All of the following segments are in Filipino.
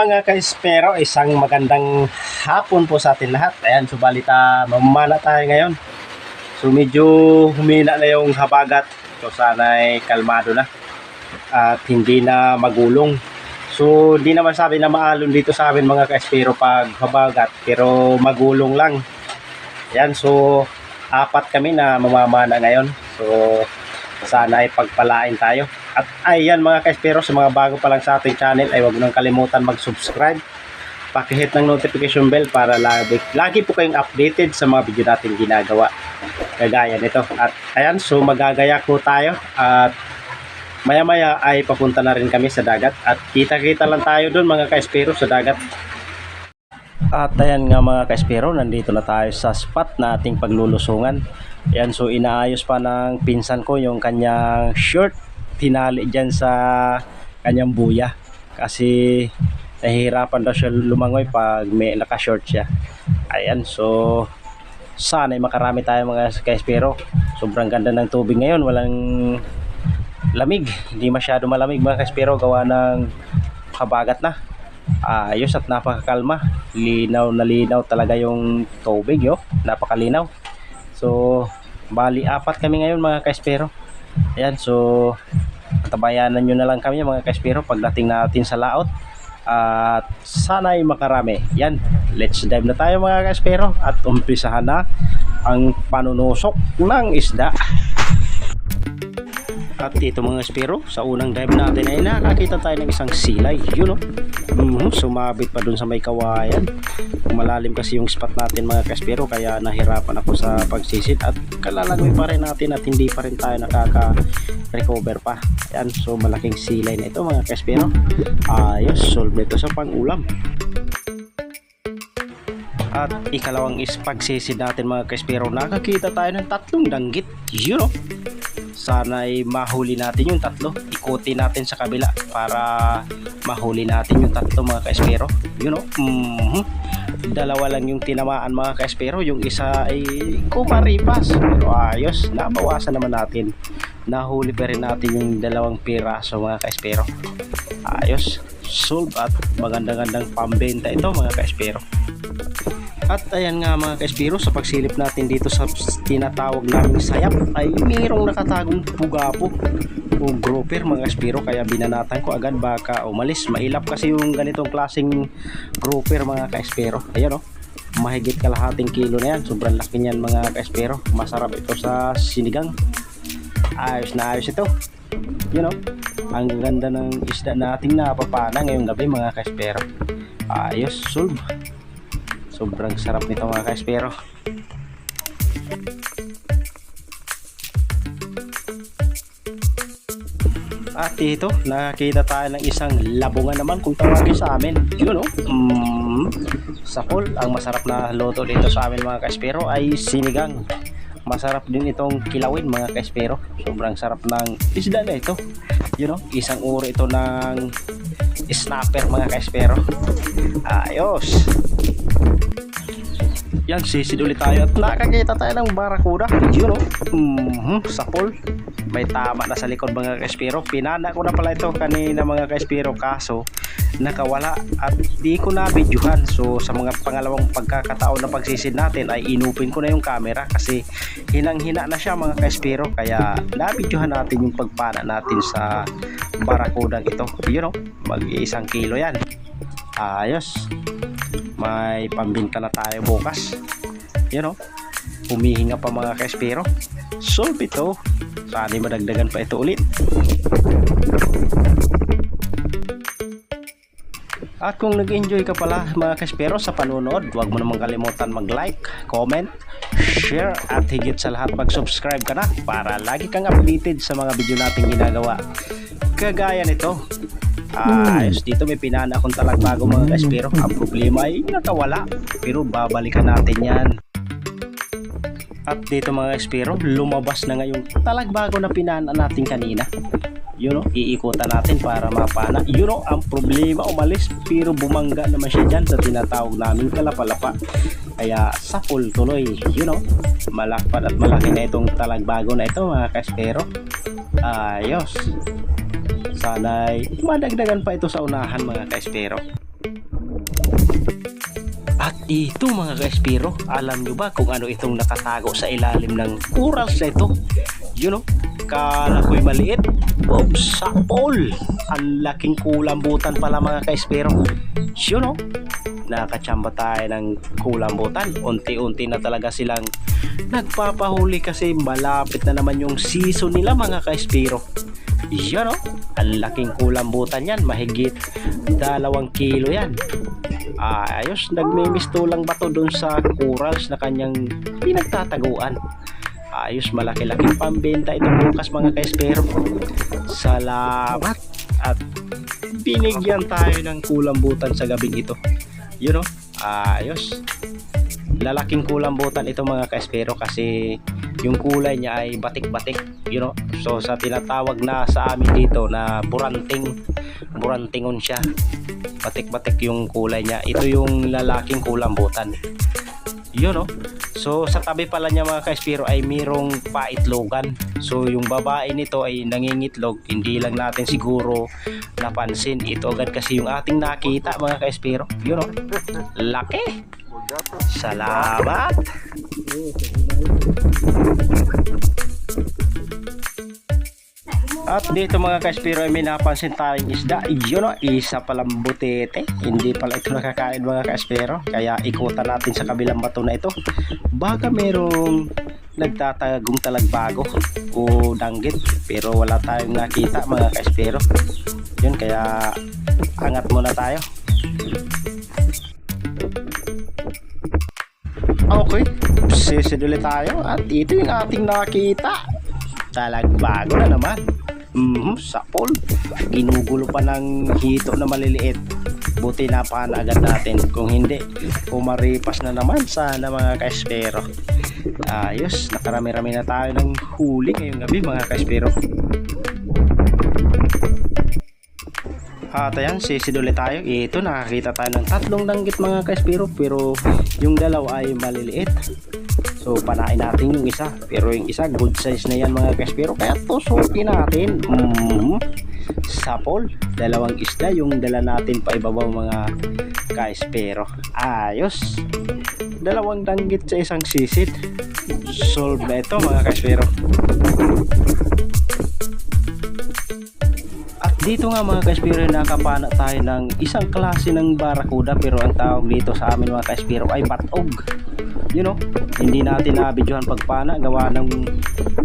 mga kaispero? Isang magandang hapon po sa atin lahat. Ayan, subalita mamana tayo ngayon. So medyo humina na yung habagat. So sana'y kalmado na. At hindi na magulong. So di naman sabi na maalon dito sa amin mga kaispero pag habagat. Pero magulong lang. Ayan, so apat kami na mamamana ngayon. So sana ay pagpalain tayo. At ayan mga kaispero, sa mga bago pa lang sa ating channel ay huwag nang kalimutan mag-subscribe. Pakihit ng notification bell para lagi, lagi po kayong updated sa mga video natin ginagawa. Kagaya nito. At ayan, so magagaya po tayo. At maya maya ay papunta na rin kami sa dagat. At kita-kita lang tayo doon mga kaispero sa dagat. At ayan nga mga kaispero, nandito na tayo sa spot na ating paglulusungan. Ayan, so inaayos pa ng pinsan ko yung kanyang shirt tinali dyan sa kanyang buya. Kasi nahihirapan daw siya lumangoy pag may naka-short siya. Ayan, so sana ay makarami tayo mga kaispero. Sobrang ganda ng tubig ngayon, walang lamig. Hindi masyado malamig mga kaispero gawa ng kabagat na ayos at napakakalma linaw na linaw talaga yung tubig yo napakalinaw so bali apat kami ngayon mga kaispero ayan so tabayanan nyo na lang kami mga kaispero pagdating natin sa laot. At sana ay makarami. Yan let's dive na tayo mga kaispero at umpisahan na ang panunusok ng isda at dito mga espero, sa unang dive natin ay nakakita tayo ng isang silay. Yun o. Mhm, sumabit pa dun sa may kawayan. Malalim kasi yung spot natin mga kaspero kaya nahirapan ako sa pagsisit at kalalangoy pa rin natin at hindi pa rin tayo nakaka-recover pa. Yan, so malaking silay na ito mga kaspero. Ayos, solve ito sa pang-ulam. At ikalawang is pagsisid natin mga kaspero, nakakita tayo ng tatlong danggit. Yun o sana ay mahuli natin yung tatlo. Ikutin natin sa kabila para mahuli natin yung tatlo mga kaespero. Yun know? mm dalawa lang yung tinamaan mga kaespero. Yung isa ay kumaripas. Pero ayos nabawasan naman natin. Nahuli pa rin natin yung dalawang piraso mga kaespero. Ayos. Solve at magandang-gandang pambenta ito mga kaespero at ayan nga mga kaespiro, sa pagsilip natin dito sa tinatawag naming sayap ay mayroong nakatagong pugapo o grouper mga kaespiro kaya binanatan ko agad baka umalis. Mailap kasi yung ganitong klaseng grouper mga kaespiro. Ayan o, oh, mahigit kalahating kilo na yan. Sobrang laki niyan mga kaespiro. Masarap ito sa sinigang. Ayos na ayos ito. You know, ang ganda ng isda nating napapana ngayong gabi mga kaespiro. Ayos, solve sobrang sarap nito mga kaespero. At dito nakakita tayo ng isang labungan naman kung tawagin sa amin. Yun o mm, sakol ang masarap na loto dito sa amin mga kaespero ay sinigang. Masarap din itong kilawin mga kaespero. Sobrang sarap ng isda na ito. You know, isang uri ito ng snapper mga kaespero. Ayos yan, sisid ulit tayo at nakakita tayo ng barakuda. Yun o, mm-hmm, sapol. May tama na sa likod mga kaespiro. Pinana ko na pala ito kanina mga kaespiro kaso nakawala at di ko na videohan. So sa mga pangalawang pagkakataon na pagsisid natin ay inupin ko na yung camera kasi hinang-hina na siya mga kaespiro. Kaya na-videohan natin yung pagpana natin sa barakudang ito. Yun o, mag isang kilo yan. Ayos may pambinta na tayo bukas. You know humihinga pa mga kaespero. Solve ito sana madagdagan pa ito ulit. At kung nag-enjoy ka pala mga kaspero sa panonood, huwag mo namang kalimutan mag-like, comment, share at higit sa lahat mag-subscribe ka na para lagi kang updated sa mga video nating ginagawa. Kagaya nito, Ah, ayos dito may pinana akong talagbago mga kaspero. Ang problema ay nakawala. Pero babalikan natin yan. At dito mga espero, lumabas na ngayon talagbago na pinana natin kanina. You know, iikutan natin para mapana. You know, ang problema umalis pero bumangga naman siya dyan sa tinatawag namin kalapalapa. Kaya sapul tuloy, you know, malakpat at malaki na itong talagbago na ito mga kaespero. Ayos. Sana'y madagdagan pa ito sa unahan mga kaespero. At ito mga kaespiro, alam nyo ba kung ano itong nakatago sa ilalim ng corals na ito? You know, kala ko'y maliit. Bob, sapol! Ang laking kulambutan pala mga kaespiro. You know, nakachamba tayo ng kulambutan. Unti-unti na talaga silang nagpapahuli kasi malapit na naman yung season nila mga kaespiro. Yan o, ang laking kulambutan yan, mahigit dalawang kilo yan. Ah, ayos, nagmimisto lang ba to dun sa corals na kanyang pinagtataguan. Ayos, malaki-laking pambenta ito bukas mga kaespero. Salamat at binigyan tayo ng kulambutan sa gabing ito. You know, ayos. Lalaking kulambutan ito mga kaespero kasi yung kulay niya ay batik-batik, you know. So sa tinatawag na sa amin dito na buranting, burantingon siya batik-batik yung kulay niya. Ito yung lalaking kulambutan. Yun no? So sa tabi pala niya mga kaespiro ay mayroong paitlogan. So yung babae nito ay nangingitlog. Hindi lang natin siguro napansin. Ito agad kasi yung ating nakita mga kaespiro. Yun no? Laki! Salamat! At dito mga kaspiro ay may napansin tayong isda. Yun o, isa palang butete. Hindi pala ito nakakain mga kaspiro. Kaya ikutan natin sa kabilang bato na ito. Baka merong nagtatagong talagbago o danggit. Pero wala tayong nakita mga kaspiro. Yun, kaya angat muna tayo. Okay, sisiduli tayo at ito yung ating nakita. Talagbago na naman. Mhm, sapol. Ginugulo pa ng hito na maliliit. Buti napakan agad natin. Kung hindi, pumaripas na naman sana mga kaespero. Ayos, nakarami-rami na tayo ng huli ngayong gabi mga kaespero. At ayan, sisiduli tayo. Ito, nakakita tayo ng tatlong danggit mga kaespero. Pero yung dalawa ay maliliit. So panain natin yung isa. Pero yung isa good size na yan mga kaspero Kaya tusukin natin. Mm, Sapol Dalawang isda. Yung dala natin pa ibabaw mga kaespero Ayos. Dalawang danggit sa isang sisid Solve na ito mga kaespero At dito nga mga kaespero nakapana tayo ng isang klase ng barakuda Pero ang tawag dito sa amin mga kaespero ay batog you know, hindi natin na-videohan pagpana gawa ng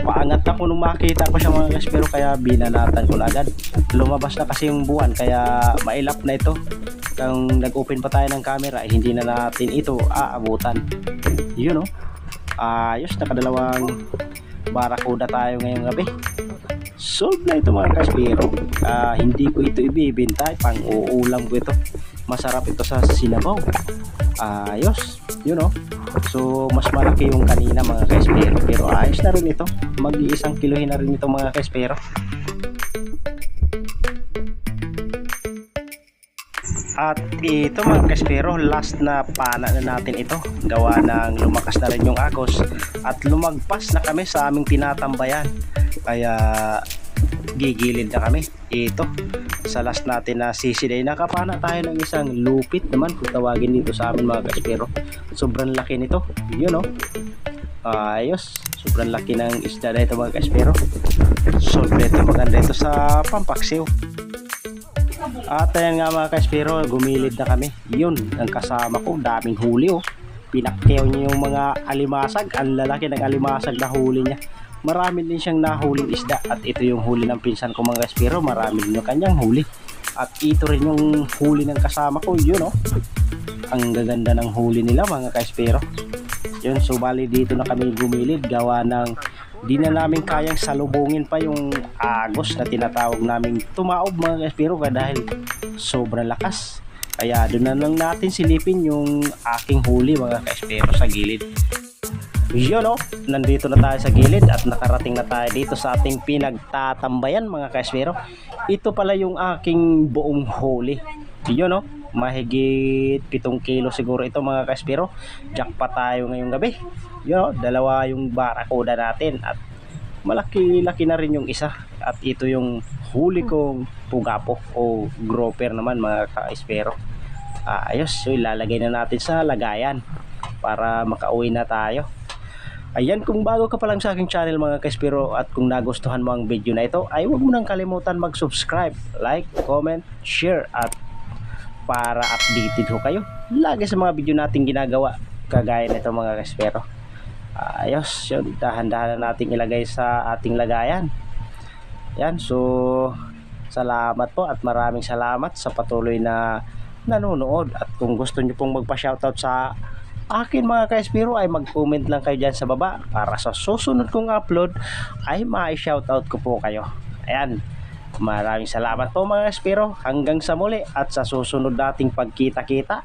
paangat ako nung makita ko siya mga guys pero kaya binanatan ko na agad. Lumabas na kasi yung buwan kaya mailap na ito. Kung nag-open pa tayo ng camera hindi na natin ito aabutan. You know ayos nakadalawang barakuda tayo ngayong gabi solve na ito mga kaspero uh, hindi ko ito ibibintay. Pang uulam ko ito. Masarap ito sa sinabaw. Ayos. You know? So mas malaki yung kanina mga kaespero pero ayos na rin ito. Mag iisang kilohin na rin ito mga kaespero at ito mga kaspero last na pana na natin ito. Gawa ng lumakas na rin yung agos. At lumagpas na kami sa aming tinatambayan kaya gigilid na kami. Ito sa last natin na sisiday nakapana tayo ng isang lupit naman kung tawagin dito sa amin mga kaspero sobrang laki nito. Yun no ayos. Sobrang laki ng isda na ito mga kaspero sobrang ito maganda ito sa pampaksiw. At ayan nga mga kaspero gumilid na kami. Yun ang kasama ko daming huli oh. Pinakyaw niya yung mga alimasag. Ang lalaki ng alimasag na huli niya marami din siyang nahuling isda. At ito yung huli ng pinsan ko mga kaspero marami din yung kanyang huli. At ito rin yung huli ng kasama ko yun oh. Ang gaganda ng huli nila mga kaspero yun so bali dito na kami gumilid. Gawa ng di na namin kayang salubungin pa yung agos na tinatawag namin tumaob mga kaspero dahil sobrang lakas. Kaya doon na lang natin silipin yung aking huli mga kaspero sa gilid Yun no, nandito na tayo sa gilid at nakarating na tayo dito sa ating pinagtatambayan mga kaespero. Ito pala yung aking buong huli. Yun no, mahigit 7 kilo siguro ito mga kaespero. Jackpot tayo ngayong gabi. Yun no, dalawa yung barakuda natin at malaki-laki na rin yung isa. At ito yung huli kong pugapo o grouper naman mga kaespero. Ah, ayos, so ilalagay na natin sa lagayan para makauwi na tayo. Ayan, kung bago ka pa lang sa aking channel mga kaspiro at kung nagustuhan mo ang video na ito, ay huwag mo nang kalimutan mag-subscribe, like, comment, share at para updated ho kayo lagi sa mga video nating ginagawa kagaya nito mga kaspero. Ayos, yun, dahan-dahan na nating ilagay sa ating lagayan. Yan, so salamat po at maraming salamat sa patuloy na nanonood at kung gusto nyo pong magpa-shoutout sa akin mga ka-Espiro ay mag-comment lang kayo dyan sa baba para sa susunod kong upload ay ma-shoutout ko po kayo. Ayan. Maraming salamat po mga Espiro. Hanggang sa muli at sa susunod nating pagkita-kita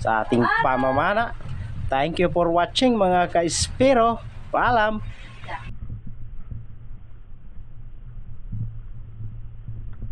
sa ating pamamana. Thank you for watching mga ka-Espiro. Paalam.